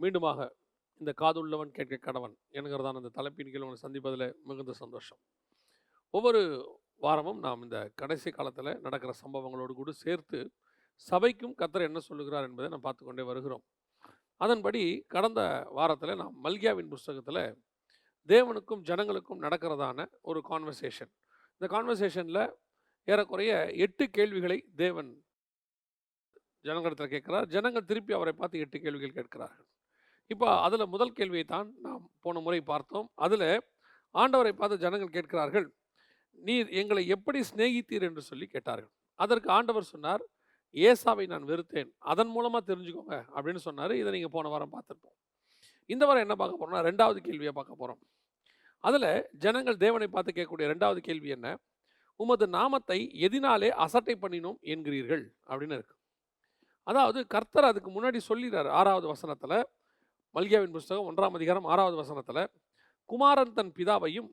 மீண்டுமாக இந்த காதுள்ளவன் கேட்க கடவன் என்கிறதான அந்த தலைப்பின் கீழ் உங்களை சந்திப்பதில் மிகுந்த சந்தோஷம். ஒவ்வொரு வாரமும் நாம் இந்த கடைசி காலத்தில் நடக்கிற சம்பவங்களோடு கூட சேர்த்து சபைக்கும் கத்தர் என்ன சொல்லுகிறார் என்பதை நாம் பார்த்து கொண்டே வருகிறோம். அதன்படி கடந்த வாரத்தில் நாம் மல்கியாவின் புஸ்தகத்தில் தேவனுக்கும் ஜனங்களுக்கும் நடக்கிறதான ஒரு கான்வர்சேஷன் இந்த கான்வர்சேஷனில் ஏறக்குறைய எட்டு கேள்விகளை தேவன் ஜனங்களிடத்தில் கேட்கிறார். ஜனங்கள் திருப்பி அவரை பார்த்து எட்டு கேள்விகள் கேட்கிறார்கள். இப்போ அதில் முதல் கேள்வியை தான் நாம் போன முறை பார்த்தோம். அதில் ஆண்டவரை பார்த்து ஜனங்கள் கேட்கிறார்கள் நீர் எங்களை எப்படி சிநேகித்தீர்? என்று சொல்லி கேட்டார்கள். அதற்கு ஆண்டவர் சொன்னார் ஏசாவை நான் வெறுத்தேன். அதன் மூலமாக தெரிஞ்சுக்கோங்க அப்படின்னு சொன்னார். இதை நீங்கள் போன வாரம் பார்த்துருப்போம். இந்த வாரம் என்ன பார்க்க போகிறோம்னா ரெண்டாவது கேள்வியை பார்க்க போகிறோம் அதில் ஜனங்கள் தேவனை பார்த்து கேட்கக்கூடிய ரெண்டாவது கேள்வி என்ன? உமது நாமத்தை எதினாலே அசட்டை பண்ணினோம் என்கிறீர்கள் அப்படின்னு இருக்கு. அதாவது கர்த்தர் அதுக்கு முன்னாடி சொல்லிடுறார் ஆறாவது வசனத்தில் மல்கியாவின் புஸ்தகம் ஒன்றாம் அதிகாரம் ஆறாவது வசனத்தில் குமாரன் தன் பிதாவையும்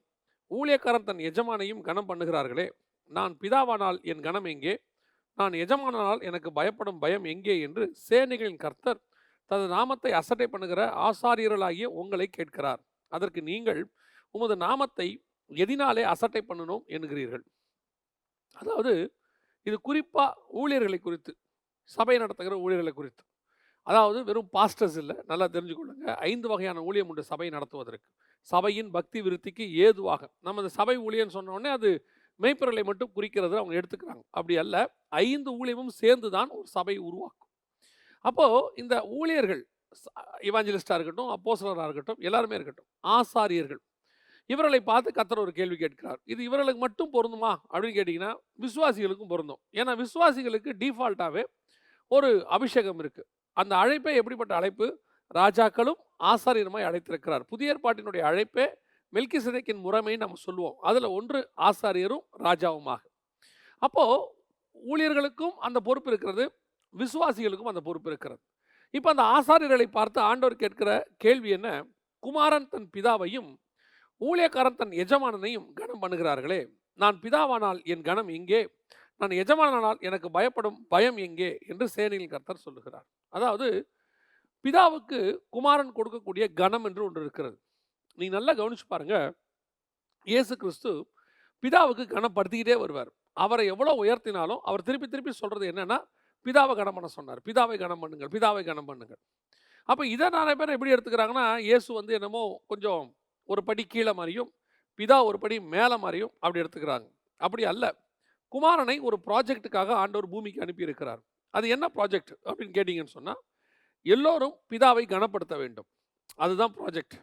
ஊழியக்காரன் தன் எஜமானையும் கனம் பண்ணுகிறார்களே நான் பிதாவானால் என் கனம் எங்கே? நான் எஜமானால் எனக்கு பயப்படும் பயம் எங்கே? என்று சேனைகளின் கர்த்தர் தனது நாமத்தை அசட்டை பண்ணுகிற ஆசாரியர்களாகிய உங்களை கேட்கிறார். அதற்கு நீங்கள் உமது நாமத்தை எதினாலே அசட்டை பண்ணணும் என்கிறீர்கள். அதாவது இது குறிப்பாக ஊழியர்களை குறித்து சபை நடத்துகிற ஊழியர்களை குறித்து. அதாவது வெறும் பாஸ்டர்ஸ் இல்லை நல்லா தெரிஞ்சுக்கொள்ளுங்க. ஐந்து வகையான ஊழியம் உண்டு சபை நடத்துவதற்கு. சபையின் பக்தி விருத்திக்கு ஏதுவாக. நம்ம இந்த சபை ஊழியன்னு சொன்னோடனே அது மெய்ப்பொருளை மட்டும் குறிக்கிறது அவங்க எடுத்துக்கிறாங்க. அப்படி அல்ல ஐந்து ஊழியமும் சேர்ந்து தான் ஒரு சபை உருவாக்கும். அப்போது இந்த ஊழியர்கள் இவாஞ்சலிஸ்டாக இருக்கட்டும் அப்போசலராக இருக்கட்டும் எல்லாருமே இருக்கட்டும் ஆசாரியர்கள் இவர்களை பார்த்து கத்தர் ஒரு கேள்வி கேட்கிறார். இது இவர்களுக்கு மட்டும் பொருந்துமா? அப்படின்னு கேட்டிங்கன்னா விசுவாசிகளுக்கும் பொருந்தும். ஏன்னா விசுவாசிகளுக்கு டிஃபால்ட்டாகவே ஒரு அபிஷேகம் இருக்குது அந்த அழைப்பே எப்படிப்பட்ட அழைப்பு? ராஜாக்களும் ஆசாரியருமாய் அழைத்திருக்கிறார். புதிய ஏற்பாட்டினுடைய அழைப்பே மெல்கி சிதைக்கின் முறைமை நம்ம சொல்லுவோம். அதில் ஒன்று ஆசாரியரும் ராஜாவுமாக. அப்போது ஊழியர்களுக்கும் அந்த பொறுப்பு இருக்கிறது. விசுவாசிகளுக்கும் அந்த பொறுப்பு இருக்கிறது. இப்போ அந்த ஆசாரியர்களை பார்த்து ஆண்டவர் கேட்கிற கேள்வி என்ன? குமாரன் தன் பிதாவையும் ஊழியக்காரன் தன் எஜமானனையும் கனம் பண்ணுகிறார்களே. நான் பிதாவானால் என் கனம் எங்கே? நான் எஜமானானால் எனக்கு பயப்படும் பயம் எங்கே? என்று சேனையில் கர்த்தர் சொல்லுகிறார். அதாவது பிதாவுக்கு குமாரன் கொடுக்கக்கூடிய கனம் என்று ஒன்று இருக்கிறது. நீங்கள் நல்லா கவனிச்சு பாருங்க. இயேசு கிறிஸ்து பிதாவுக்கு கனப்படுத்திக்கிட்டே வருவார். அவரை எவ்வளோ உயர்த்தினாலும் அவர் திருப்பி திருப்பி சொல்கிறது என்னென்னா பிதாவை கனம் பண்ண சொன்னார். பிதாவை கனம் பண்ணுங்கள் பிதாவை கனம் பண்ணுங்கள். அப்போ இதை நிறைய பேர் எப்படி எடுத்துக்கிறாங்கன்னா இயேசு வந்து என்னமோ கொஞ்சம் ஒரு படி கீழே மாதிரியும் பிதா ஒரு படி மேலே மாதிரியும் அப்படி எடுத்துக்கிறாங்க. அப்படி அல்ல. குமாரனை ஒரு ப்ராஜெக்ட்டுக்காக ஆண்டவர் பூமிக்கு அனுப்பியிருக்கிறார். அது என்ன ப்ராஜெக்ட் அப்படின்னு கேட்டிங்கன்னு சொன்னால் எல்லோரும் பிதாவை கனப்படுத்த வேண்டும். அதுதான் ப்ராஜெக்ட்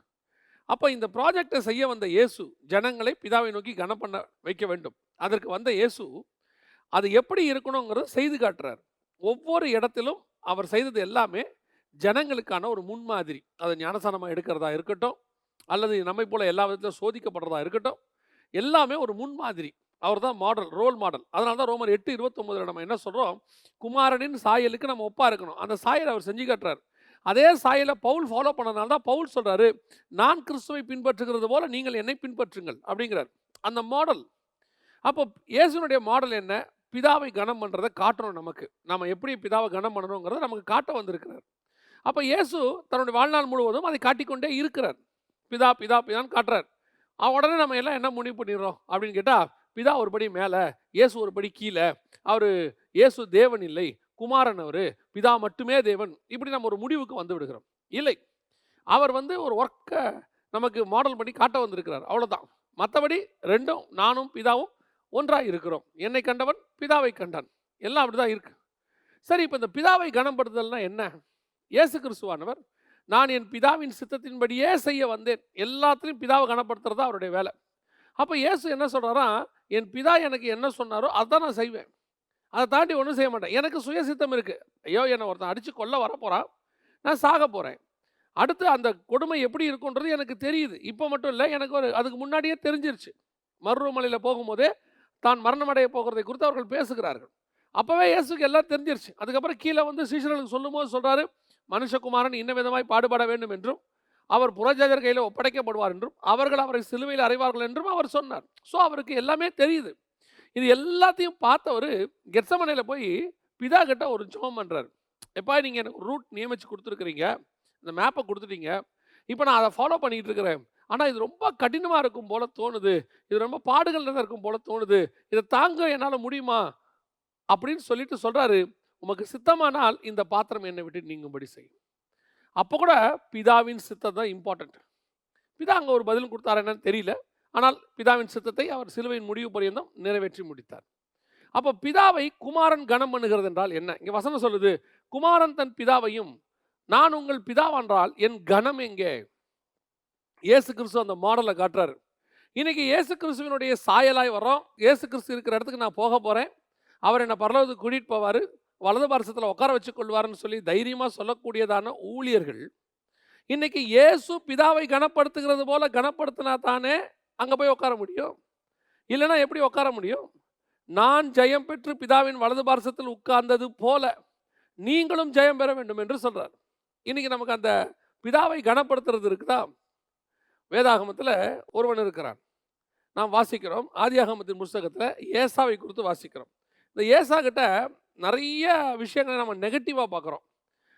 அப்போ இந்த ப்ராஜெக்டை செய்ய வந்த இயேசு ஜனங்களை பிதாவை நோக்கி கனப்பண்ண வைக்க வேண்டும். அதற்கு வந்த இயேசு அது எப்படி இருக்கணுங்கிறத செய்து காட்டுறார். ஒவ்வொரு இடத்திலும் அவர் செய்தது எல்லாமே ஜனங்களுக்கான ஒரு முன்மாதிரி. அதை ஞானசானமாக எடுக்கிறதா இருக்கட்டும் அல்லது நம்மை போல் எல்லா விதத்திலும் சோதிக்கப்படுறதா இருக்கட்டும் எல்லாமே ஒரு முன்மாதிரி. அவர் தான் மாடல் ரோல் மாடல் அதனால தான் ரோமர் எட்டு இருபத்தொம்பதில் நம்ம என்ன சொல்கிறோம் குமாரனின் சாயலுக்கு நம்ம ஒப்பா இருக்கணும். அந்த சாயலை அவர் செஞ்சு காட்டுறாரு. அதே சாயலை பவுல் ஃபாலோ பண்ணதுனால தான் பவுல் சொல்கிறாரு நான் கிறிஸ்துவை பின்பற்றுகிறது போல நீங்கள் என்னை பின்பற்றுங்கள் அப்படிங்கிறார். அந்த மாடல் அப்போ இயேசுனுடைய மாடல் என்ன? பிதாவை கனம் பண்ணுறதை காட்டணும் நமக்கு. நம்ம எப்படி பிதாவை கனம் பண்ணணுங்கிறத நமக்கு காட்ட வந்திருக்கிறார். அப்போ இயேசு தன்னுடைய வாழ்நாள் முழுவதும் அதை காட்டிக்கொண்டே இருக்கிறார். பிதா பிதா பிதான்னு காட்டுறார். உடனே நம்ம எல்லாம் என்ன முடிவு பண்ணிடுறோம் அப்படின்னு கேட்டால் பிதா ஒரு படி மேலே இயேசு ஒரு படி கீழே அவர் இயேசு தேவன் இல்லை குமாரன் அவர் பிதா மட்டுமே தேவன். இப்படி நம்ம ஒரு முடிவுக்கு வந்து விடுகிறோம். இல்லை. அவர் வந்து ஒரு ஒர்க்கை நமக்கு மாடல் பண்ணி காட்ட வந்திருக்கிறார். அவ்வளோதான் மற்றபடி ரெண்டும் நானும் பிதாவும் ஒன்றாக இருக்கிறோம். என்னை கண்டவன் பிதாவை கண்டான். எல்லாம் அப்படி தான் இருக்கு. சரி இப்போ இந்த பிதாவை கனப்படுத்துதல்னா என்ன? இயேசு கிறிஸ்துவானவர் நான் என் பிதாவின் சித்தத்தின்படியே செய்ய வந்தேன். எல்லாத்துலேயும் பிதாவை கனப்படுத்துறது அவருடைய வேலை. அப்போ இயேசு என்ன சொல்கிறாரா என் பிதா எனக்கு என்ன சொன்னாரோ அதான் நான் செய்வேன். அதை தாண்டி ஒன்றும் செய்ய மாட்டேன். எனக்கு சுயசித்தம் இருக்குது ஐயோ என்னை ஒருத்தன் அடித்து கொல்ல வரப்போகிறான் நான் சாக போகிறேன் அடுத்து அந்த கொடுமை எப்படி இருக்குன்றது எனக்கு தெரியுது. இப்போ மட்டும் இல்லை எனக்கு ஒரு அதுக்கு முன்னாடியே தெரிஞ்சிருச்சு. மருவமலையில் போகும்போதே தான் மரணமடைய போகிறதை குறித்து அவர்கள் பேசுகிறார்கள். அப்போவே இயேசுக்கு எல்லாம் தெரிஞ்சிருச்சு. அதுக்கப்புறம் கீழே வந்து சீசர்களுக்கு சொல்லும்போது சொல்கிறாரு மனுஷகுமாரன் இன்ன விதமாய் பாடுபட வேண்டும் என்றும் அவர் புறஜாதர் கையில் ஒப்படைக்கப்படுவார் என்றும் அவர்கள் அவரை சிலுவையில் அறைவார்கள் என்றும் அவர் சொன்னார் ஸோ அவருக்கு எல்லாமே தெரியுது இது எல்லாத்தையும் பார்த்தவர் கெட்சமனையில் போய் பிதா கிட்ட ஒரு ஜோம் பண்ணுறார் எப்பா நீங்கள் எனக்கு ரூட் நியமித்து கொடுத்துருக்குறீங்க இந்த மேப்பை கொடுத்துட்டீங்க இப்போ நான் அதை ஃபாலோ பண்ணிக்கிட்டு இருக்கிறேன். ஆனால் இது ரொம்ப கடினமாக இருக்கும் போல தோணுது. இது ரொம்ப பாடுகள் நிறைய இருக்கும் போல தோணுது. இதை தாங்க என்னால் முடியுமா? அப்படின்னு சொல்லிட்டு சொல்கிறாரு "உமக்கு சித்தமானால் இந்த பாத்திரம் என்னை விட்டு நீங்கும்படி செய்யும் அப்போ கூட பிதாவின் சித்தம் தான் இம்பார்ட்டண்ட் பிதா அங்கே ஒரு பதில் குடுத்தாரா என்னன்னு தெரியல. ஆனால் பிதாவின் சித்தத்தை அவர் சிலுவையின் முடிவு பரியந்தம் நிறைவேற்றி முடித்தார். அப்போ பிதாவை குமாரன் கனம் பண்ணுகிறது என்றால் என்ன? இங்கே வசனம் சொல்லுது, "குமாரன் தன் பிதாவையும், நான் உங்கள் பிதாவென்றால் என் கனம் எங்கே?" இயேசு கிறிஸ்து அந்த மாடலை காட்டுறாரு. இன்றைக்கி இயேசு கிறிஸ்துவினுடைய சாயலாய் வர்றோம். இயேசு கிறிஸ்து இருக்கிற இடத்துக்கு நான் போக போகிறேன் அவர் என்னை பரலோகத்துக்கு கூட்டிகிட்டு போவார் வலது பாரசத்தில் உட்கார வச்சுக்கொள்வாருன்னு சொல்லி தைரியமாக சொல்லக்கூடியதான ஊழியர்கள், இன்றைக்கி இயேசு பிதாவை கனப்படுத்துகிறது போல் கனப்படுத்தினா தானே அங்கே போய் உட்கார முடியும். இல்லைன்னா எப்படி உட்கார முடியும்? நான் ஜெயம் பெற்று பிதாவின் வலது பாரசத்தில் உட்கார்ந்தது போல நீங்களும் ஜெயம் பெற வேண்டும் என்று சொல்கிறார் இன்றைக்கி நமக்கு அந்த பிதாவை கனப்படுத்துறது இருக்குதா? வேதாகமத்தில் ஒருவன் இருக்கிறான். நாம் வாசிக்கிறோம். ஆதியாகமத்தின் புஸ்தகத்தில் ஏசாவை குறித்து வாசிக்கிறோம். இந்த ஏசா கிட்ட நிறைய விஷயங்கள நம்ம நெகட்டிவாக பார்க்குறோம்.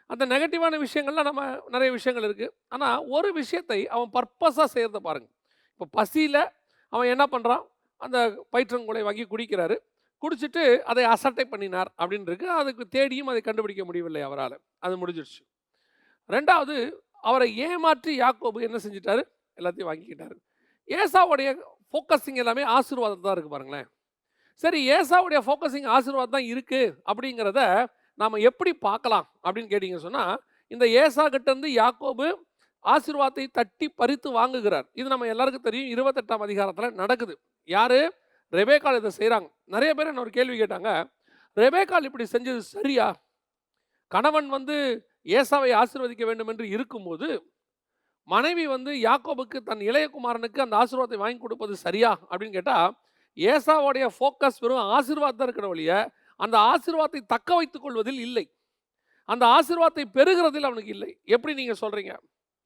அந்த நெகட்டிவான விஷயங்கள்லாம் நம்ம நிறைய விஷயங்கள் இருக்குது ஆனால் ஒரு விஷயத்தை அவன் பர்பஸாக செய்கிறத பாருங்கள் இப்போ பசியில் அவன் என்ன பண்ணுறான் அந்த பயிற்றங்குலை வாங்கி குடிக்கிறாரு. குடிச்சிட்டு அதை அசட்டை பண்ணினார் அப்படின்னு இருக்கு. அதுக்கு தேடியும் அதை கண்டுபிடிக்க முடியவில்லை அவரால் அது முடிஞ்சிடுச்சு. ரெண்டாவது அவரை ஏமாற்றி யாக்கோபு என்ன செஞ்சுட்டாரு? எல்லாத்தையும் வாங்கிக்கிட்டாரு. ஏசாவுடைய ஃபோக்கஸிங் எல்லாமே ஆசீர்வாதம் தான் பாருங்களேன். சரி ஏசாவுடைய ஃபோக்கஸிங் ஆசீர்வாத் தான் இருக்கு அப்படிங்கிறத நாம எப்படி பார்க்கலாம் அப்படின்னு கேட்டிங்க சொன்னா, இந்த ஏசா கிட்டேருந்து யாக்கோபு ஆசீர்வாதத்தை தட்டி பறித்து வாங்குகிறார். இது நம்ம எல்லாருக்கும் தெரியும். 28ஆம் அதிகாரத்துல நடக்குது. யாரு? ரெபேக்கால் இதை செய்கிறாங்க நிறைய பேர் என்ன ஒரு கேள்வி கேட்டாங்க. ரெபேக்கால் இப்படி செஞ்சது சரியா? கணவன் வந்து ஏசாவை ஆசீர்வதிக்க வேண்டும் என்று இருக்கும்போது, மனைவி வந்து யாக்கோபுக்கு தன் இளையகுமாரனுக்கு அந்த ஆசீர்வாதத்தை வாங்கி கொடுப்பது சரியா? அப்படின்னு கேட்டா, ஏசாவோடைய ஃபோக்கஸ் வெறும் ஆசீர்வாதம் தான் இருக்கிற வழிய அந்த ஆசீர்வாதத்தை தக்க வைத்துக் கொள்வதில் இல்லை. அந்த ஆசீர்வாதத்தை பெறுகிறதில் அவனுக்கு இல்லை. எப்படி நீங்கள் சொல்கிறீங்க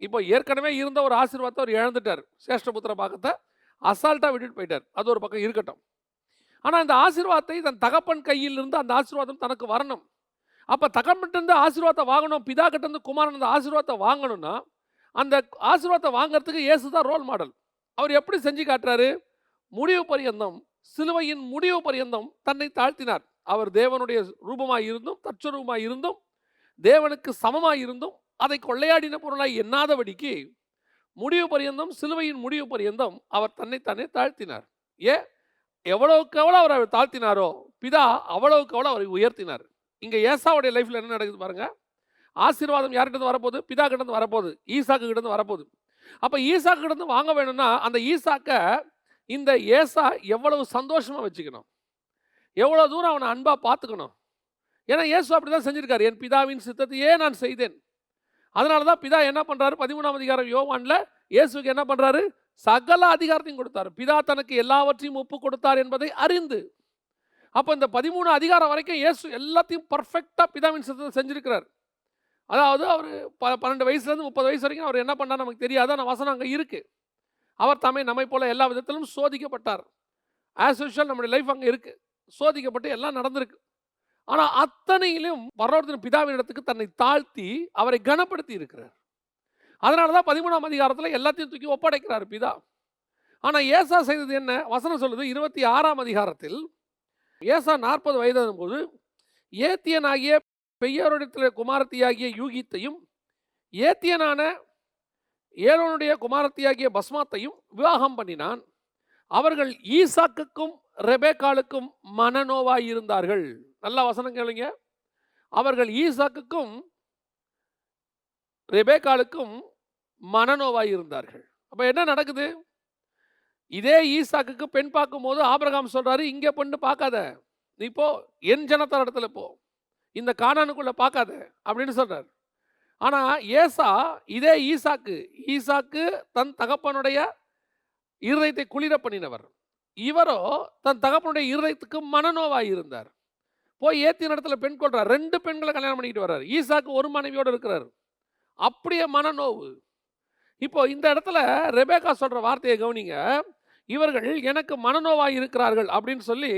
இப்போ ஏற்கனவே இருந்த ஒரு ஆசீர்வாதத்தை அவர் இழந்துட்டார். சேஷ்டபுத்திர பாகத்தை அசால்ட்டாக விட்டுட்டு போயிட்டார். அது ஒரு பக்கம் இருக்கட்டும். ஆனால் அந்த ஆசீர்வாதத்தை தன் தகப்பன் கையில் இருந்து அந்த ஆசீர்வாதம் தனக்கு வரணும். அப்போ தகப்பன்ட்ட ஆசீர்வாதத்தை வாங்கணும். பிதா கிட்டேருந்து குமாரன் அந்த ஆசீர்வாதத்தை வாங்கணும்னா, அந்த ஆசீர்வாதத்தை வாங்குறதுக்கு இயேசு தான் ரோல் மாடல். அவர் எப்படி செஞ்சு காட்டுறாரு? முடிவு பரியந்தம், சிலுவையின் முடிவு பரியந்தம் தன்னை தாழ்த்தினார். அவர் தேவனுடைய ரூபமாய் இருந்தும், தற்சரூபமாய் இருந்தும், தேவனுக்கு சமமாய் இருந்தும், அதை கொள்ளையாடின பொருளாய் எண்ணாதபடிக்கு, முடிவு பரியந்தம் சிலுவையின் முடிவு பரியந்தம் அவர் தன்னை தன்னை தாழ்த்தினார். ஏன்? எவ்வளவுக்கு அவர் அவர் தாழ்த்தினாரோ, பிதா அவ்வளவுக்கு எவ்வளோ அவரை உயர்த்தினார். இங்கே ஏசாவுடைய லைஃப்பில் என்ன நடக்குது பாருங்கள் ஆசீர்வாதம் யார்கிட்டருந்து வரப்போகுது? பிதா கிட்ட இருந்து வரப்போகுது. ஈசாக்கு கிட்ட இருந்து வரப்போகுது. அப்போ ஈசாக்கு கிட்ட இருந்து வாங்க வேணும்னா, அந்த ஈசாக்கை இந்த ஏசா எவ்வளவு சந்தோஷமாக வச்சுக்கணும். எவ்வளோ தூரம் அவனை அன்பாக பார்த்துக்கணும். ஏன்னா இயேசு அப்படிதான் செஞ்சுருக்காரு என் பிதாவின் சித்தத்தையே நான் செய்தேன். அதனால தான் பிதா என்ன பண்ணுறாரு பதிமூணாம் அதிகாரம் யோவான்ல இயேசுக்கு என்ன பண்ணுறாரு சகல அதிகாரத்தையும் கொடுத்தாரு. பிதா தனக்கு எல்லாவற்றையும் ஒப்பு கொடுத்தார் என்பதை அறிந்து. அப்போ இந்த 13 அதிகாரம் வரைக்கும் இயேசு எல்லாத்தையும் பர்ஃபெக்டாக பிதாவின் சித்தத்தை செஞ்சுருக்கிறார் அதாவது அவர் ப பன்னெண்டு வயசுலேருந்து முப்பது வயசு வரைக்கும் அவர் என்ன பண்ணார் நமக்கு தெரியாது. ஆனால் வசனம் அங்கே இருக்குது அவர் தம்மை நம்மைப் போல எல்லா விதத்திலும் சோதிக்கப்பட்டார். ஆஸ் யூஷுவல் நம்முடைய லைஃப் அங்கே இருக்குது சோதிக்கப்பட்டு எல்லாம் நடந்திருக்கு. ஆனால் அத்தனையிலும் பரலோகத்தின் பிதாவின் இடத்துக்கு தன்னை தாழ்த்தி அவரை கனப்படுத்தி இருக்கிறார். அதனால தான் பதிமூணாம் அதிகாரத்தில் எல்லாத்தையும் தூக்கி ஒப்படைக்கிறார் பிதா. ஆனால் ஏசா செய்தது என்ன? வசனம் சொல்லுது 26ஆம் அதிகாரத்தில் ஏசா 40 வயதாகும்போது ஏத்தியனாகிய பெய்யோரிடத்தில் குமாரத்தியாகிய யூகித்தையும், ஏத்தியனான ஏலோனுடைய குமாரத்தியாகிய பஸ்மாத்தையும் விவாகம் பண்ணினான். அவர்கள் ஈசாக்குக்கும் ரெபேக்காலுக்கும் மனநோவாய் இருந்தார்கள். நல்லா வசனம் கேளுங்க. அவர்கள் ஈசாக்குக்கும் ரெபேக்காலுக்கும் மனநோவாய் இருந்தார்கள். அப்போ என்ன நடக்குது? இதே ஈசாக்குக்கு பெண் பார்க்கும்போது ஆபிரகாம் சொல்கிறாரு இங்கே பொண்ணு பார்க்காத. நீ போ. என் ஜனத்தார் இடத்துல போ. இந்த காணானுக்குள்ளே பார்க்காத." அப்படின்னு சொல்கிறார் ஆனால் ஏசா இதே ஈசாக்கு, ஈசாக்கு தன் தகப்பனுடைய இருதயத்தை குளிர பண்ணினவர். இவரோ தன் தகப்பனுடைய இருதயத்துக்கு மனநோவாக இருந்தார். போய் ஏத்தியன் இடத்துல பெண் கொள்றார். ரெண்டு பெண்களை கல்யாணம் பண்ணிட்டு வர்றார் ஈசாக்கு ஒரு மனைவியோடு இருக்கிறார் அப்படியே மனநோவு. இப்போ இந்த இடத்துல ரெபேகா சொல்கிற வார்த்தையை கவனிங்க. இவர்கள் எனக்கு மனநோவாக இருக்கிறார்கள் அப்படின்னு சொல்லி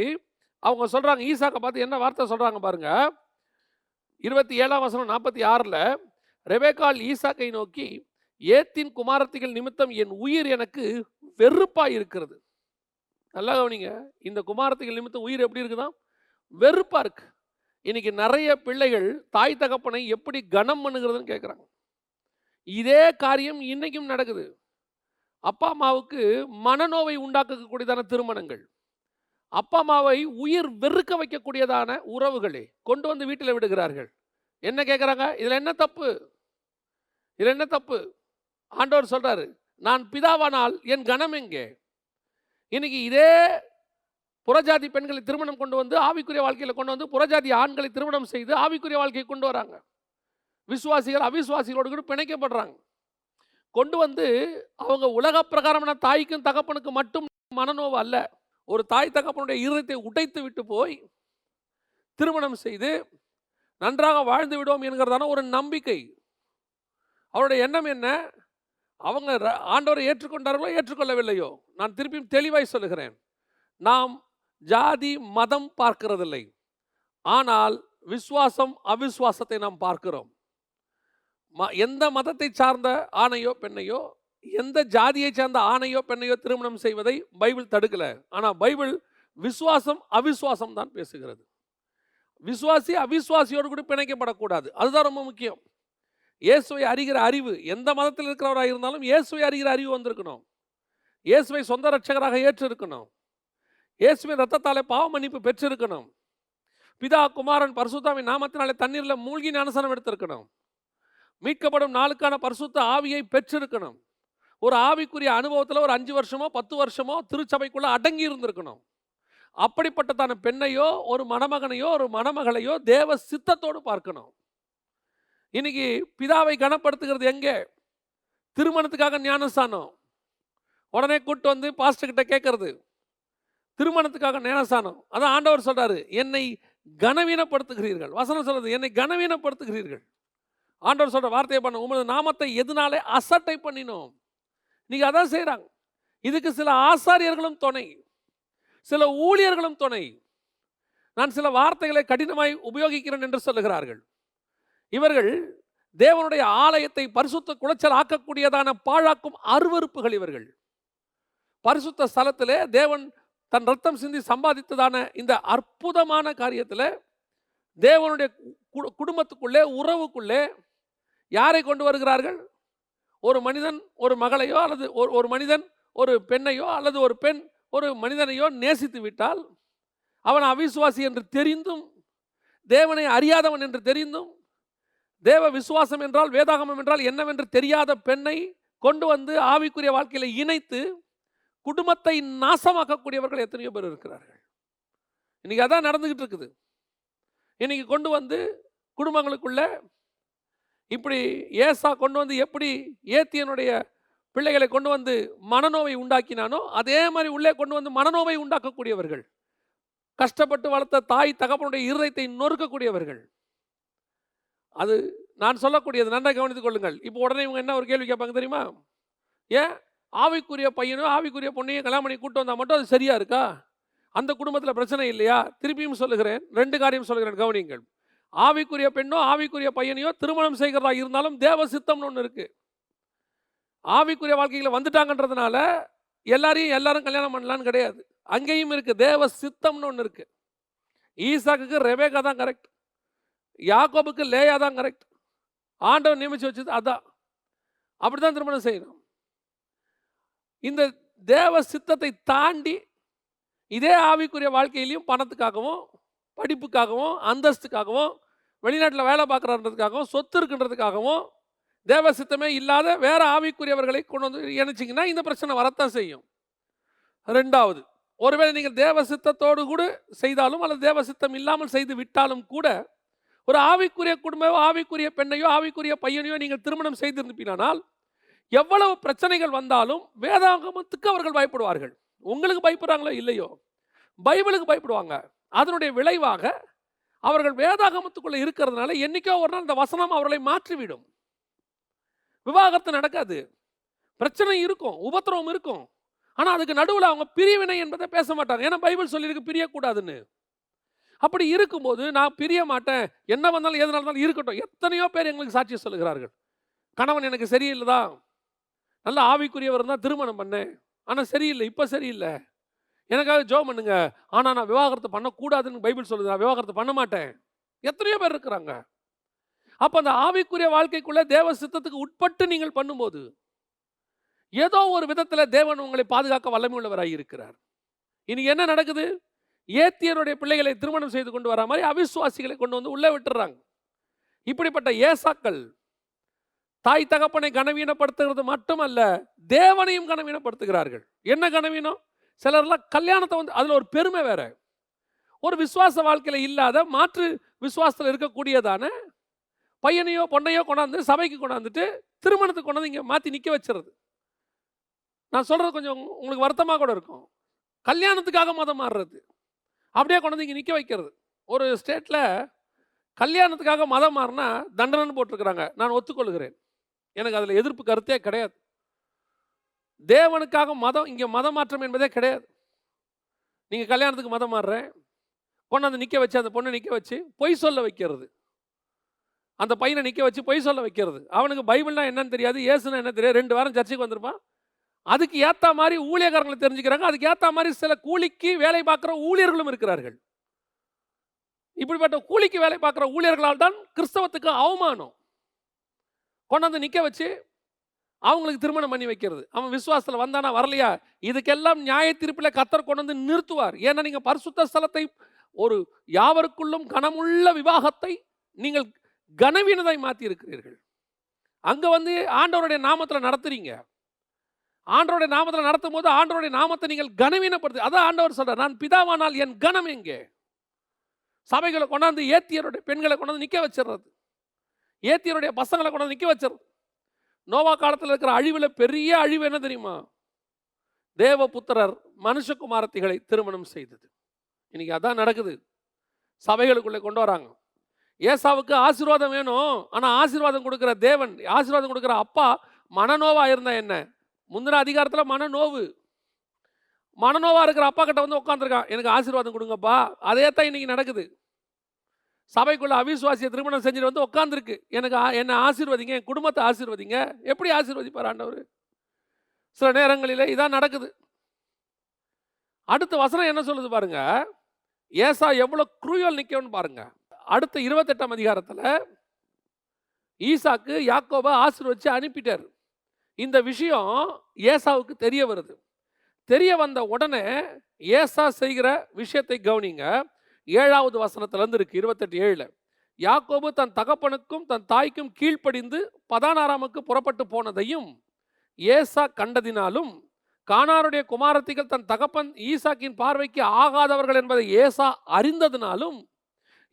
அவங்க சொல்கிறாங்க ஈசாக்கை பார்த்து என்ன வார்த்தை சொல்கிறாங்க பாருங்கள் இருபத்தி ஏழாம் வசனம் 46ல ரெபேக்கால் ஈசாக்கை நோக்கி ஏத்தின் குமாரத்திகள் நிமித்தம் என் உயிர் எனக்கு வெறுப்பாக இருக்கிறது. நல்லா கவனிங்க. இந்த குமாரத்திகள் நிமித்தம் உயிர் எப்படி இருக்குதாம் வெறுப்பாக இருக்கு. இன்னைக்கு நிறைய பிள்ளைகள் தாய் தகப்பனை எப்படி கனம் பண்ணுகிறதுன்னு கேட்குறாங்க இதே காரியம் இன்னைக்கும் நடக்குது. அப்பா அம்மாவுக்கு மனநோவை உண்டாக்கக்கூடியதான திருமணங்கள். அப்பா அம்மாவை உயிர் வெறுக்க வைக்கக்கூடியதான உறவுகளை கொண்டு வந்து வீட்டில் விடுகிறார்கள். என்ன கேட்குறாங்க இதில் என்ன தப்பு? இதில் என்ன தப்பு? ஆண்டவர் சொல்கிறாரு நான் பிதாவானால் என் கணம் எங்கே? இன்னைக்கு இதே புறஜாதி பெண்களை திருமணம் கொண்டு வந்து ஆவிக்குரிய வாழ்க்கையில் கொண்டு வந்து புறஜாதி ஆண்களை திருமணம் செய்து ஆவிக்குரிய வாழ்க்கையை கொண்டு வராங்க. விசுவாசிகள் அவிசுவாசிகளோடு கூட பிணைக்கப்படுறாங்க. கொண்டு வந்து அவங்க உலக பிரகாரமான தாய்க்கும் தகப்பனுக்கும் மட்டும் மனநோவு அல்ல. ஒரு தாய் தகப்பனுடைய இருதயத்தை உடைத்து விட்டு போய் திருமணம் செய்து நன்றாக வாழ்ந்து விடுவோம் என்கிறதான ஒரு நம்பிக்கை. அவருடைய எண்ணம் என்ன? அவங்க ஆண்டவரை ஏற்றுக்கொண்டார்களோ ஏற்றுக்கொள்ளவில்லையோ? நான் திருப்பியும் தெளிவாய் சொல்லுகிறேன். நாம் ஜாதி மதம் பார்க்கிறதில்லை. ஆனால் விஸ்வாசம் அவிஸ்வாசத்தை நாம் பார்க்கிறோம். ம- எந்த மதத்தை சார்ந்த ஆணையோ பெண்ணையோ எந்த ஜாதியை சார்ந்த ஆணையோ பெண்ணையோ திருமணம் செய்வதை பைபிள் தடுக்கல. ஆனால் பைபிள் விசுவாசம் அவிஸ்வாசம் தான் பேசுகிறது. விசுவாசி அவிஸ்வாசியோடு கூட பிணைக்கப்படக்கூடாது. அதுதான் ரொம்ப முக்கியம். இயேசுவை அறிகிற அறிவு எந்த மதத்தில் இருக்கிறவராக இருந்தாலும் இயேசுவை அறிகிற அறிவு வந்திருக்கணும். இயேசுவை சொந்த ரட்சகராக ஏற்றிருக்கணும். இயேசுவின் ரத்தத்தாலே பாவ மன்னிப்பு பெற்றிருக்கணும். பிதா குமாரன் பரிசுத்தாவின் நாமத்தினாலே தண்ணீரில் மூழ்கி ஞானசனம் எடுத்திருக்கணும். மீட்கப்படும் நாளுக்கான பரிசுத்த ஆவியை பெற்றிருக்கணும். ஒரு ஆவிக்குரிய அனுபவத்தில் ஒரு அஞ்சு வருஷமோ பத்து வருஷமோ திருச்சபைக்குள்ளே அடங்கி இருந்திருக்கணும். அப்படிப்பட்டதான பெண்ணையோ ஒரு மணமகனையோ ஒரு மணமகளையோ தேவ சித்தத்தோடு பார்க்கணும். இன்னைக்கு பிதாவை கனப்படுத்துகிறது எங்கே? திருமணத்துக்காக ஞானஸ்தானம். உடனே கூட்டு வந்து பாஸ்டர் கிட்ட கேட்கறது. திருமணத்துக்காக ஞானஸ்தானம். அதான் ஆண்டவர் சொல்றாரு என்னை கனவீனப்படுத்துகிறீர்கள். வசனம் சொல்றது என்னை கனவீனப்படுத்துகிறீர்கள். ஆண்டவர் சொல்ற வார்த்தையை பண்ண உமது நாமத்தை எதனாலே அசட்டை பண்ணினோம். நீங்க அதான் செய்கிறாங்க இதுக்கு சில ஆசாரியர்களும் துணை சில ஊழியர்களும் துணை. நான் சில வார்த்தைகளை கடினமாய் உபயோகிக்கிறேன் என்று சொல்லுகிறார்கள். இவர்கள் தேவனுடைய ஆலயத்தை பரிசுத்த குலைச்சல் ஆக்கக்கூடியதான பாழாக்கும் அருவருப்புகள் இவர்கள். பரிசுத்த ஸ்தலத்திலே தேவன் தன் ரத்தம் சிந்தி சம்பாதித்ததான இந்த அற்புதமான காரியத்தில் தேவனுடைய குடும்பத்துக்குள்ளே உறவுக்குள்ளே யாரை கொண்டு வருகிறார்கள்? ஒரு மனிதன் ஒரு மகளையோ அல்லது ஒரு ஒரு மனிதன் ஒரு பெண்ணையோ அல்லது ஒரு பெண் ஒரு மனிதனையோ நேசித்து விட்டால் அவன் அவிசுவாசி என்று தெரிந்தும் தேவனை அறியாதவன் என்று தெரிந்தும் தேவ விசுவாசம் என்றால் வேதாகமம் என்றால் என்னவென்று தெரியாத பெண்ணை கொண்டு வந்து ஆவிக்குரிய வாழ்க்கையில் இணைத்து குடும்பத்தை நாசமாக்கக்கூடியவர்கள் எத்தனையோ பேர் இருக்கிறார்கள். இன்னைக்கு அதான் நடந்துக்கிட்டு இருக்குது. இன்னைக்கு கொண்டு வந்து குடும்பங்களுக்குள்ள இப்படி ஏசா கொண்டு வந்து எப்படி ஏத்தியனுடைய பிள்ளைகளை கொண்டு வந்து மனநோவை உண்டாக்கினானோ அதே மாதிரி உள்ளே கொண்டு வந்து மனநோவை உண்டாக்கக்கூடியவர்கள் கஷ்டப்பட்டு வளர்த்த தாய் தகப்பனுடைய இருதயத்தை நொறுக்கக்கூடியவர்கள் அது நான் சொல்லக்கூடியது நன்றாக கவனித்துக் கொள்ளுங்கள். இப்போ உடனே இவங்க என்ன ஒரு கேள்வி கேட்பாங்க தெரியுமா? ஏன் ஆவிக்குரிய பையனோ ஆவிக்குரிய பொண்ணையும் கல்யாணம் பண்ணி கூட்டு வந்தால் மட்டும் அது சரியா இருக்கா? அந்த குடும்பத்தில் பிரச்சனை இல்லையா? திருப்பியும் சொல்லுகிறேன் ரெண்டு காரியம் சொல்லுகிறேன் கவனியுங்கள். ஆவிக்குரிய பெண்ணோ ஆவிக்குரிய பையனையோ திருமணம் செய்கிறதா இருந்தாலும் தேவ சித்தம்னு ஒன்று இருக்குது ஆவிக்குரிய வாழ்க்கையில் வந்துட்டாங்கன்றதுனால எல்லாரையும் எல்லாரும் கல்யாணம் பண்ணலான்னு கிடையாது. அங்கேயும் இருக்குது தேவ சித்தம்னு ஒன்று இருக்குது ஈசாக்கு ரெவேகா தான் கரெக்ட் யாக்கோபுக்கு லேயா தான் கரெக்ட் ஆண்டவன் நியமிச்சு வச்சது அதான். அப்படிதான் திருமணம் செய்யணும். இந்த தேவ சித்தத்தை தாண்டி இதே ஆவிக்குரிய வாழ்க்கையிலையும் பணத்துக்காகவும் படிப்புக்காகவும் அந்தஸ்துக்காகவும் வெளிநாட்டில் வேலை பார்க்குறன்றதுக்காகவும் சொத்து இருக்குன்றதுக்காகவும் தேவ சித்தமே இல்லாத வேறு ஆவிக்குரியவர்களை கொண்டு வந்து இணைச்சிங்கன்னா இந்த பிரச்சனை வரத்தான் செய்யும். ரெண்டாவது ஒருவேளை நீங்கள் தேவ சித்தத்தோடு கூட செய்தாலும் அல்லது தேவ சித்தம் இல்லாமல் செய்து விட்டாலும் கூட ஒரு ஆவிக்குரிய குடும்பமோ ஆவிக்குரிய பெண்ணையோ ஆவிக்குரிய பையனையோ நீங்கள் திருமணம் செய்திருப்பீனால் எவ்வளவு பிரச்சனைகள் வந்தாலும் வேதாகமத்துக்கு அவர்கள் பயப்படுவார்கள். உங்களுக்கு பயப்படுறாங்களோ இல்லையோ? பைபிளுக்கு பயப்படுவாங்க. அதனுடைய விளைவாக அவர்கள் வேதாகமத்துக்குள்ளே இருக்கிறதுனால என்னைக்கோ ஒரு நாள் இந்த வசனம் அவர்களை மாற்றிவிடும். விவாகரத்து நடக்காது. பிரச்சனை இருக்கும் உபத்திரவம் இருக்கும். ஆனால் அதுக்கு நடுவில் அவங்க பிரிவினை என்பதை பேச மாட்டாங்க. ஏன்னா பைபிள் சொல்லியிருக்கு பிரியக்கூடாதுன்னு. அப்படி இருக்கும்போது நான் பிரிய மாட்டேன். என்ன வந்தாலும் எது நடந்தாலும் இருக்கட்டும். எத்தனையோ பேர் எங்களுக்கு சாட்சி சொல்லுகிறார்கள். கணவன் எனக்கு சரியில்லைதா? நல்ல ஆவிக்குரியவர் தான் திருமணம் பண்ணேன். ஆனால் சரியில்லை இப்போ சரியில்லை. எனக்காக ஜோ பண்ணுங்க. ஆனால் நான் விவாகரத்து பண்ணக்கூடாதுன்னு பைபிள் சொல்லுது. நான் விவாகரத்து பண்ண மாட்டேன். எத்தனையோ பேர் இருக்கிறாங்க. அப்போ அந்த ஆவிக்குரிய வாழ்க்கைக்குள்ளே தேவ சித்தத்துக்கு உட்பட்டு நீங்கள் பண்ணும்போது ஏதோ ஒரு விதத்தில் தேவன் உங்களை பாதுகாக்க வல்லமை உள்ளவராக இருக்கிறார். இன்னைக்கு என்ன நடக்குது? ஏத்தியருடைய பிள்ளைகளை திருமணம் செய்து கொண்டு வர மாதிரி அவிசுவாசிகளை கொண்டு வந்து உள்ளே விட்டுறாங்க. இப்படிப்பட்ட ஏசாக்கள் தாய் தகப்பனை கனவீனப்படுத்துகிறது மட்டுமல்ல தேவனையும் கனவீனப்படுத்துகிறார்கள். என்ன கனவீனம்? சிலர்லாம் கல்யாணத்தை வந்து அதில் ஒரு பெருமை வேற. ஒரு விசுவாச வாழ்க்கையில் இல்லாத மாற்று விசுவாசத்தில் இருக்கக்கூடியதான பையனையோ பொண்ணையோ கொண்டாந்து சபைக்கு கொண்டாந்துட்டு திருமணத்துக்கு கொண்டாந்து இங்கே மாற்றி நிற்க வச்சிருது நான் சொல்கிறது கொஞ்சம் உங்களுக்கு வருத்தமாக கூட இருக்கும். கல்யாணத்துக்காக மதம் மாறுறது. அப்படியே கொண்டாந்து இங்கே நிற்க வைக்கிறது. ஒரு ஸ்டேட்டில் கல்யாணத்துக்காக மதம் மாறினா தண்டனைன்னு போட்டிருக்கிறாங்க. நான் ஒத்துக்கொள்கிறேன். எனக்கு அதில் எதிர்ப்பு கருத்தே கிடையாது. தேவனுக்காக மதம் இங்கே மதம் மாற்றம் என்பதே கிடையாது. நீங்கள் கல்யாணத்துக்கு மதம் மாறுறேன். கொண்டாந்து நிற்க வச்சு அந்த பொண்ணை நிற்க வச்சு பொய் சொல்ல வைக்கிறது. அந்த பையனை நிற்க வச்சு பொய் சொல்ல வைக்கிறது. அவனுக்கு பைபிள்னா என்னன்னு தெரியாது ஏசுனா என்ன தெரியாது ரெண்டு வாரம் சர்ச்சைக்கு வந்திருப்பான். அதுக்கு ஏற்ற மாதிரி ஊழியக்காரங்களை தெரிஞ்சுக்கிறாங்க. அதுக்கு ஏற்ற மாதிரி சில கூலிக்கு வேலை பார்க்குற ஊழியர்களும் இருக்கிறார்கள். இப்படிப்பட்ட கூலிக்கு வேலை பார்க்குற ஊழியர்களால் தான் கிறிஸ்தவத்துக்கு அவமானம். கொண்டாந்து நிற்க வச்சு அவங்களுக்கு திருமணம் பண்ணி வைக்கிறது. அவன் விசுவாசத்தில் வந்தானா வரலையா? இதுக்கெல்லாம் நியாய தீர்ப்பில் கத்தர் கொண்டு வந்து நிறுத்துவார். ஏன்னா நீங்கள் பரிசுத்த ஸ்தலத்தை ஒரு யாவருக்குள்ளும் கனமுள்ள விவாகத்தை நீங்கள் கனவீனதாய் மாற்றி இருக்கிறீர்கள் அங்கே வந்து ஆண்டவருடைய நாமத்தில் நடத்துறீங்க. ஆண்டோடைய நாமத்தில் நடத்தும் போது ஆண்டோடைய நாமத்தை நீங்கள் கனவீனப்படுத்து அதான் ஆண்டவர் சொல்கிறார் நான் பிதாவானால் என் கனம் எங்கே? சபைகளை கொண்டாந்து ஏத்தியருடைய பெண்களை கொண்டாந்து நிற்க வச்சிடுறது ஏத்தியருடைய பசங்களை கொண்டாந்து நிற்க வச்சிடுறது நோவா காலத்தில் இருக்கிற அழிவில் பெரிய அழிவு என்ன தெரியுமா? தேவபுத்திரர் மனுஷகுமாரத்திகளை திருமணம் செய்தது. இன்னைக்கு அதான் நடக்குது. சபைகளுக்குள்ளே கொண்டு வராங்க. ஏசாவுக்கு ஆசீர்வாதம் வேணும். ஆனால் ஆசீர்வாதம் கொடுக்குற தேவன் ஆசீர்வாதம் கொடுக்குற அப்பா மனநோவா இருந்தா என்ன? முந்தின அதிகாரத்தில் மனநோவு. மனநோவாக இருக்கிற அப்பா கிட்ட வந்து உட்காந்துருக்கான் எனக்கு ஆசீர்வாதம் கொடுங்கப்பா. அதே தான் இன்னைக்கு நடக்குது. சபைக்குள்ள அவிசுவாசிய திருமணம் செஞ்சுட்டு வந்து உட்காந்துருக்கு எனக்கு என்னை ஆசீர்வதிங்க என் குடும்பத்தை ஆசீர்வதிங்க. எப்படி ஆசீர்வதிப்பார் ஆண்டவர்? சில நேரங்களில் இதான் நடக்குது. அடுத்த வசனம் என்ன சொல்லுது பாருங்க. ஏசா எவ்வளோ குரூயல் நிற்கணும்னு பாருங்க. அடுத்த இருபத்தெட்டாம் அதிகாரத்தில் ஈசாக்கு யாக்கோபை ஆசீர்வச்சு அனுப்பிட்டார். இந்த விஷயம் ஏசாவுக்கு தெரிய வருது. தெரிய வந்த உடனே ஏசா செய்கிற விஷயத்தை கவனிங்க. ஏழாவது வசனத்திலேருந்து இருக்குது இருபத்தெட்டு ஏழில் யாக்கோபு தன் தகப்பனுக்கும் தன் தாய்க்கும் கீழ்ப்படிந்து பதானாராமுக்கு புறப்பட்டு போனதையும் ஏசா கண்டதினாலும் கானாருடைய குமாரத்திகள் தன் தகப்பன் ஈசாக்கின் பார்வைக்கு ஆகாதவர்கள் என்பதை ஏசா அறிந்ததினாலும்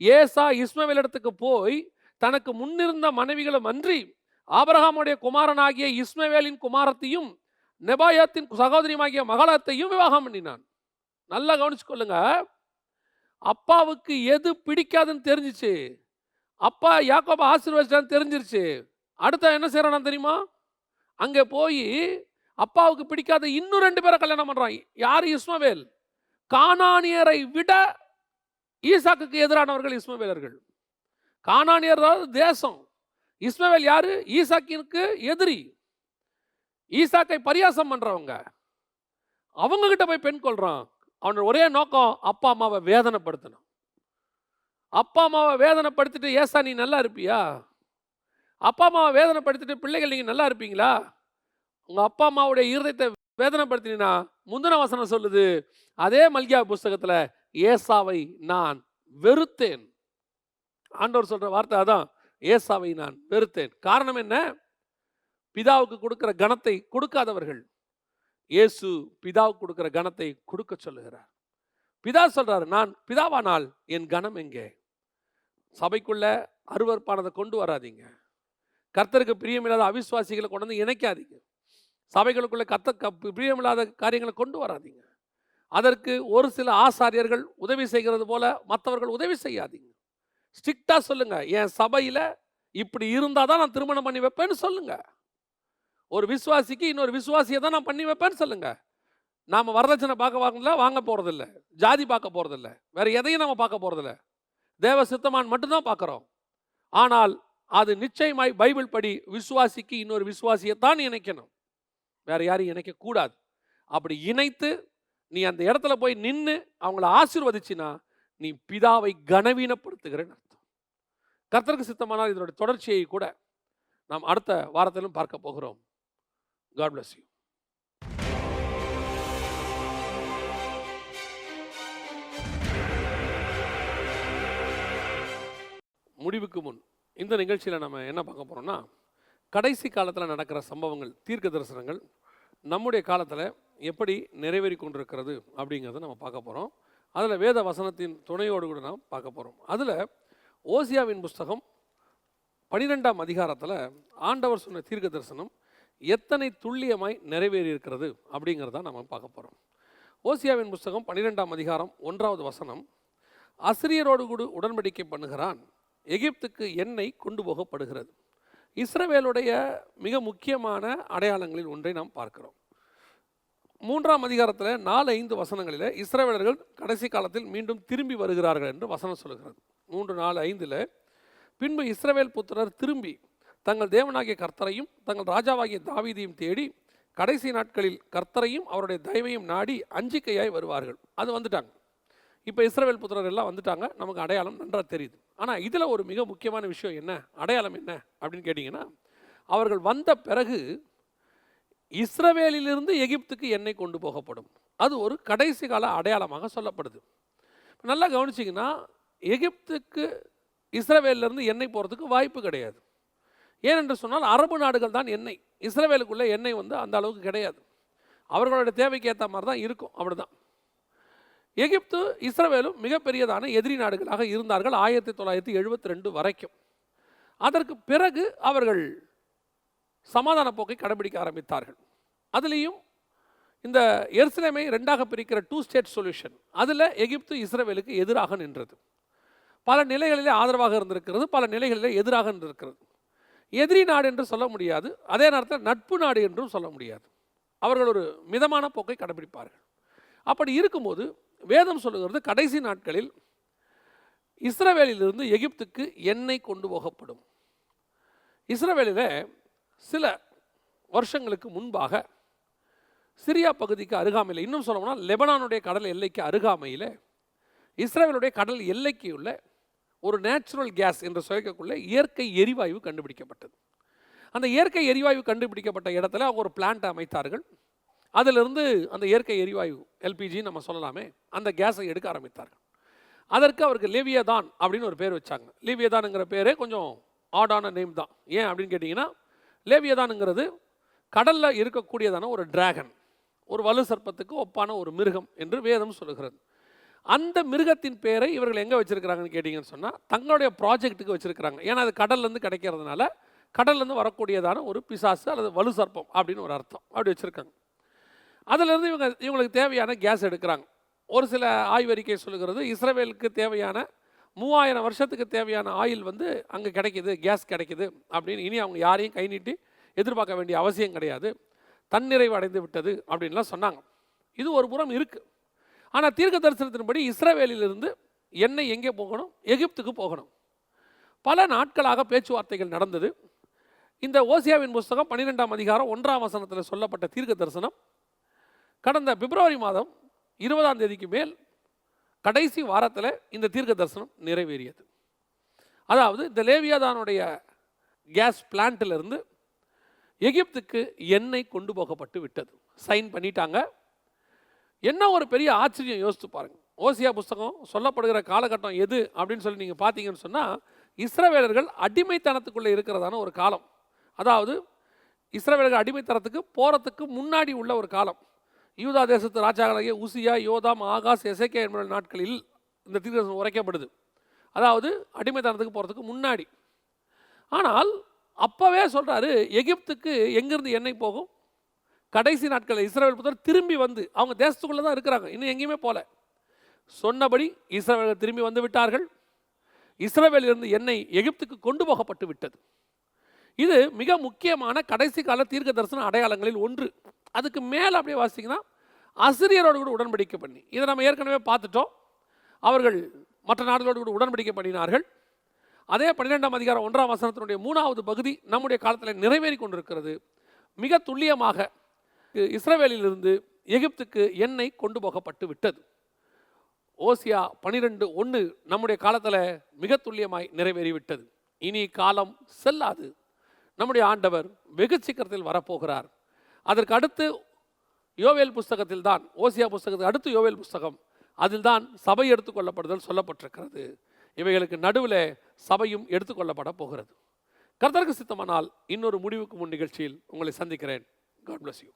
ஏசா இஸ்மவேலிடத்துக்கு போய் தனக்கு முன்னிருந்த மனைவிகளும் அன்றி ஆபரகாமுடைய குமாரனாகிய இஸ்மவேலின் குமாரத்தையும் நெபாயத்தின் சகோதரியுமாகிய மகளத்தையும் விவாகம் பண்ணினான். நல்லா கவனிச்சுக்கொள்ளுங்க. அப்பாவுக்கு எது பிடிக்காதுன்னு தெரிஞ்சிச்சு. அப்பா யாக்கோப ஆசீர்வதிச்சான்னு தெரிஞ்சிருச்சு. அடுத்த என்ன செய்கிறான் தெரியுமா? அங்கே போய் அப்பாவுக்கு பிடிக்காத இன்னும் ரெண்டு பேரை கல்யாணம் பண்ணுறான் யார்? இஸ்மவேல். கானானியரை விட ஈசாக்குக்கு எதிரானவர்கள் இஸ்மவேலர்கள். கானானியர் தேசம். இஸ்மவேல் யாரு? ஈசாக்கினுக்கு எதிரி. ஈசாக்கை பரியாசம் பண்ணுறவங்க அவங்கக்கிட்ட போய் பெண் கொள்கிறான் அவனோட ஒரே நோக்கம் அப்பா அம்மாவை வேதனைப்படுத்தணும். அப்பா அம்மாவை வேதனைப்படுத்திட்டு ஏசா நீ நல்லா இருப்பியா? அப்பா அம்மாவை வேதனைப்படுத்திட்டு பிள்ளைகள் நீங்கள் நல்லா இருப்பீங்களா? உங்கள் அப்பா அம்மாவுடைய இருதயத்தை வேதனைப்படுத்தினா முந்தின வசனம் சொல்லுது அதே மல்கியா புஸ்தகத்தில் ஏசாவை நான் வெறுத்தேன். ஆண்டவர் சொல்கிற வார்த்தை அதான். ஏசாவை நான் வெறுத்தேன். காரணம் என்ன? பிதாவுக்கு கொடுக்கிற கணத்தை கொடுக்காதவர்கள் இயேசு பிதாவுக்கு கொடுக்கிற கணத்தை கொடுக்க சொல்லுகிறார். பிதா சொல்றாரு நான் பிதாவானால் என் கணம் எங்கே? சபைக்குள்ள அருவறுப்பானதை கொண்டு வராதீங்க. கர்த்தருக்கு பிரியமில்லாத அவிசுவாசிகளை கொண்டு வந்து இணைக்காதீங்க. சபைகளுக்குள்ள கத்த பிரியமில்லாத காரியங்களை கொண்டு வராதீங்க. அதற்கு ஒரு சில ஆசாரியர்கள் உதவி செய்கிறது போல மற்றவர்கள் உதவி செய்யாதீங்க. ஸ்ட்ரிக்டாக சொல்லுங்கள் என் சபையில் இப்படி இருந்தால் தான் நான் திருமணம் பண்ணி வைப்பேன்னு சொல்லுங்கள் ஒரு விசுவாசிக்கு இன்னொரு விசுவாசியை தான் நான் பண்ணி வைப்பேன்னு சொல்லுங்கள் நாம் வரதட்சணை பார்க்க வாங்கல வாங்க போகிறதில்ல ஜாதி பார்க்க போகிறதில்ல வேற எதையும் நம்ம பார்க்க போகிறதில்ல தேவ சித்தமான் மட்டும்தான் பார்க்குறோம். ஆனால் அது நிச்சயமாய் பைபிள் படி விசுவாசிக்கு இன்னொரு விசுவாசியை தான் இணைக்கணும். வேறு யாரையும் இணைக்கக்கூடாது அப்படி இணைத்து நீ அந்த இடத்துல போய் நின்று அவங்கள ஆசீர்வதிச்சினா நீ பிதாவை கனவீனப்படுத்துகிறேன்னு அர்த்தம். கர்த்தருக்கு சித்தமானால் இதனுடைய தொடர்ச்சியை கூட நாம் அடுத்த வாரத்திலும் பார்க்க போகிறோம். காட் பிளஸ் யூ முடிவுக்கு முன் இந்த நிகழ்ச்சியில் நம்ம என்ன பார்க்க போகிறோம்னா கடைசி காலத்தில் நடக்கிற சம்பவங்கள் தீர்க்க தரிசனங்கள் நம்முடைய காலத்தில் எப்படி நிறைவேறி கொண்டிருக்கிறது அப்படிங்கிறத நம்ம பார்க்க போகிறோம் அதில் வேத வசனத்தின் துணையோடு கூட நாம் பார்க்க போகிறோம் அதில் ஓசியாவின் புஸ்தகம் பனிரெண்டாம் அதிகாரத்தில் ஆண்டவர் சொன்ன தீர்க்க தரிசனம் எத்தனை துல்லியமாய் நிறைவேறி இருக்கிறது அப்படிங்கிறத நம்ம பார்க்க போகிறோம் ஓசியாவின் புஸ்தகம் பன்னிரெண்டாம் அதிகாரம் ஒன்றாவது வசனம் அசிரியரோடு கூட உடன்படிக்கை பண்ணுகிறான் எகிப்துக்கு எண்ணெய் கொண்டு போகப்படுகிறது. இஸ்ரவேலுடைய மிக முக்கியமான அடையாளங்களில் ஒன்றை நாம் பார்க்கிறோம். மூன்றாம் அதிகாரத்தில் நாலு ஐந்து வசனங்களில் இஸ்ரவேலர்கள் கடைசி காலத்தில் மீண்டும் திரும்பி வருகிறார்கள் என்று வசனம் சொல்கிறது மூன்று நாலு ஐந்தில் பின்பு இஸ்ரவேல் புத்திரர் திரும்பி தங்கள் தேவனாகிய கர்த்தரையும் தங்கள் ராஜாவாகிய தாவீதியும் தேடி கடைசி நாட்களில் கர்த்தரையும் அவருடைய தயவையும் நாடி அஞ்சிக்கையாய் வருவார்கள். அது வந்துட்டாங்க. இப்போ இஸ்ரேவேல் புத்திரர் எல்லாம் வந்துட்டாங்க. நமக்கு அடையாளம் நன்றாக தெரியுது. ஆனால் இதில் ஒரு மிக முக்கியமான விஷயம் என்ன? அடையாளம் என்ன? அப்படின்னு கேட்டிங்கன்னா அவர்கள் வந்த பிறகு இஸ்ரவேலிலிருந்து எகிப்துக்கு எண்ணெய் கொண்டு போகப்படும். அது ஒரு கடைசி கால அடையாளமாக சொல்லப்படுது. நல்லா கவனிச்சிங்கன்னா எகிப்துக்கு இஸ்ரவேலிருந்து எண்ணெய் போகிறதுக்கு வாய்ப்பு கிடையாது. ஏனென்று சொன்னால் அரபு நாடுகள் தான் எண்ணெய். இஸ்ரவேலுக்குள்ளே எண்ணெய் வந்து அந்த அளவுக்கு கிடையாது. அவர்களுடைய தேவைக்கு ஏற்ற மாதிரி தான் இருக்கும். அப்படிதான் எகிப்து இஸ்ரவேலும் மிகப்பெரியதான எதிரி நாடுகளாக இருந்தார்கள் ஆயிரத்தி தொள்ளாயிரத்தி எழுபத்தி ரெண்டு வரைக்கும். அதற்கு பிறகு அவர்கள் சமாதான போக்கை கடைபிடிக்க ஆரம்பித்தார்கள். அதுலேயும் இந்த எருசலேமை ரெண்டாக பிரிக்கிற டூ ஸ்டேட் சொல்யூஷன் அதில் எகிப்து இஸ்ரவேலுக்கு எதிராக நின்றது. பல நிலைகளிலே ஆதரவாக இருந்திருக்கிறது பல நிலைகளிலே எதிராக இருந்திருக்கிறது எதிரி நாடு என்று சொல்ல முடியாது அதே நேரத்தில் நட்பு நாடு என்றும் சொல்ல முடியாது. அவர்கள் ஒரு மிதமான போக்கை கடைபிடிப்பார்கள். அப்படி இருக்கும்போது வேதம் சொல்லுகிறது கடைசி நாட்களில் இஸ்ரவேலிலிருந்து எகிப்துக்கு எண்ணெய் கொண்டு போகப்படும். இஸ்ரவேலில் சில வருஷங்களுக்கு முன்பாக சிரியா பகுதிக்கு அருகாமையில் இன்னும் சொல்லணும்னா லெபனானுடைய கடல் எல்லைக்கு அருகாமையில் இஸ்ரேலுடைய கடல் எல்லைக்கு உள்ள ஒரு நேச்சுரல் கேஸ் என்று சொல்லக்கூடிய இயற்கை எரிவாயு கண்டுபிடிக்கப்பட்டது. அந்த இயற்கை எரிவாயு கண்டுபிடிக்கப்பட்ட இடத்துல அவங்க ஒரு பிளான்ட் அமைத்தார்கள். அதிலிருந்து அந்த இயற்கை எரிவாயு எல்பிஜி நம்ம சொல்லலாமே அந்த கேஸை எடுக்க ஆரம்பித்தார்கள். அதற்கு அவருக்கு லிவியதான் அப்படின்னு ஒரு பேர் வச்சாங்க. லிவியதானுங்கிற பேரே கொஞ்சம் ஆடான நேம் தான். ஏன் அப்படின்னு கேட்டிங்கன்னா லேவியதானுங்கிறது கடலில் இருக்கக்கூடியதான ஒரு டிராகன் ஒரு வலு சர்ப்பத்துக்கு ஒப்பான ஒரு மிருகம் என்று வேதம் சொல்லுகிறது. அந்த மிருகத்தின் பேரை இவர்கள் எங்கே வச்சுருக்கிறாங்கன்னு கேட்டிங்கன்னு சொன்னால் தங்களுடைய ப்ராஜெக்ட்டுக்கு வச்சுருக்கிறாங்க. ஏன்னா அது கடல்லேருந்து கிடைக்கிறதுனால கடல்லேருந்து வரக்கூடியதான ஒரு பிசாசு அல்லது வலு சர்ப்பம் அப்படின்னு ஒரு அர்த்தம். அப்படி வச்சுருக்காங்க. அதிலிருந்து இவங்க இவங்களுக்கு தேவையான கேஸ் எடுக்கிறாங்க. ஒரு சில ஆய்வறிக்கை சொல்லுகிறது இஸ்ரேலுக்கு தேவையான மூவாயிரம் வருஷத்துக்கு தேவையான ஆயில் வந்து அங்கே கிடைக்கிது கேஸ் கிடைக்கிது அப்படின்னு இனி அவங்க யாரையும் கை நீட்டி எதிர்பார்க்க வேண்டிய அவசியம் கிடையாது. தன்னிறைவு அடைந்து விட்டது அப்படின்லாம் சொன்னாங்க. இது ஒரு புறம் இருக்குது ஆனால் தீர்க்க தரிசனத்தின்படி இஸ்ரவேலிலிருந்து எண்ணெய் எங்கே போகணும்? எகிப்துக்கு போகணும். பல நாட்களாக பேச்சுவார்த்தைகள் நடந்தது. இந்த ஓசியாவின் புஸ்தகம் பன்னிரெண்டாம் அதிகாரம் ஒன்றாம் வசனத்தில் சொல்லப்பட்ட தீர்க்க தரிசனம். கடந்த பிப்ரவரி மாதம் இருபதாம் தேதிக்கு மேல் கடைசி வாரத்தில் இந்த தீர்க்க தரிசனம் நிறைவேறியது. அதாவது இந்த லேவியாதானுடைய கேஸ் பிளான்ட்டிலிருந்து எகிப்துக்கு எண்ணெய் கொண்டு போகப்பட்டு விட்டது. சைன் பண்ணிட்டாங்க. என்ன ஒரு பெரிய ஆச்சரியம் யோசித்து பாருங்க. ஓசியா புஸ்தகம் சொல்லப்படுகிற காலகட்டம் எது அப்படின்னு சொல்லி நீங்கள் பார்த்தீங்கன்னு சொன்னால் இஸ்ரவேலர்கள் அடிமைத்தனத்துக்குள்ளே இருக்கிறதான ஒரு காலம். அதாவது இஸ்ரவேலர்கள் அடிமைத்தனத்துக்கு போகிறதுக்கு முன்னாடி உள்ள ஒரு காலம். யூதா தேசத்து ராஜாக்களாகிய உசியா யோதாம் ஆகாஸ் எசேக்கே என்பவர்கள் நாட்களில் இந்த தீர்க்கதரிசனம் உரைக்கப்படுது. அதாவது அடிமைத்தனத்துக்கு போகிறதுக்கு முன்னாடி. ஆனால் அப்போவே சொல்கிறாரு எகிப்துக்கு எங்கேருந்து எண்ணெய் போகும்? கடைசி நாட்களில் இஸ்ரேல் புத்தர் திரும்பி வந்து அவங்க தேசத்துக்குள்ளே தான் இருக்கிறாங்க இன்னும் எங்கேயுமே போகல சொன்னபடி இஸ்ரேல் திரும்பி வந்து விட்டார்கள். இஸ்ரவேலிருந்து எண்ணெய் எகிப்துக்கு கொண்டு போகப்பட்டு விட்டது. இது மிக முக்கியமான கடைசி கால தீர்க்க தரிசன அடையாளங்களில் ஒன்று. அதுக்கு மேலே அப்படியே வாசிங்கன்னா அசிரியரோடு கூட உடன்படிக்கை பண்ணி இதை நம்ம ஏற்கனவே பார்த்துட்டோம். அவர்கள் மற்ற நாடுகளோடு கூட உடன்படிக்கை பண்ணினார்கள். அதே பன்னிரெண்டாம் அதிகாரம் ஒன்றாம் வசனத்தினுடைய மூணாவது பகுதி நம்முடைய காலத்தில் நிறைவேறி கொண்டிருக்கிறது. மிக துல்லியமாக இ- இஸ்ரவேலிலிருந்து எகிப்துக்கு எண்ணெய் கொண்டு போகப்பட்டு விட்டது. ஓசியா பனிரெண்டு ஒன்று நம்முடைய காலத்தில் மிக துல்லியமாய் நிறைவேறிவிட்டது இனி காலம் செல்லாது. நம்முடைய ஆண்டவர் வெகு சீக்கிரத்தில் வரப்போகிறார். அதற்கு அடுத்து யோவேல் புஸ்தகத்தில் தான் ஓசியா புஸ்தகத்துக்கு அடுத்து யோவேல் புஸ்தகம். அதில் தான் சபை எடுத்துக்கொள்ளப்படுதல் சொல்லப்பட்டிருக்கிறது. இவைகளுக்கு நடுவில் சபையும் எடுத்துக்கொள்ளப்பட போகிறது. கர்த்தருக்கு சித்தமானால் இன்னொரு முடிவுக்கு முன் நிகழ்ச்சியில் உங்களை சந்திக்கிறேன். God bless you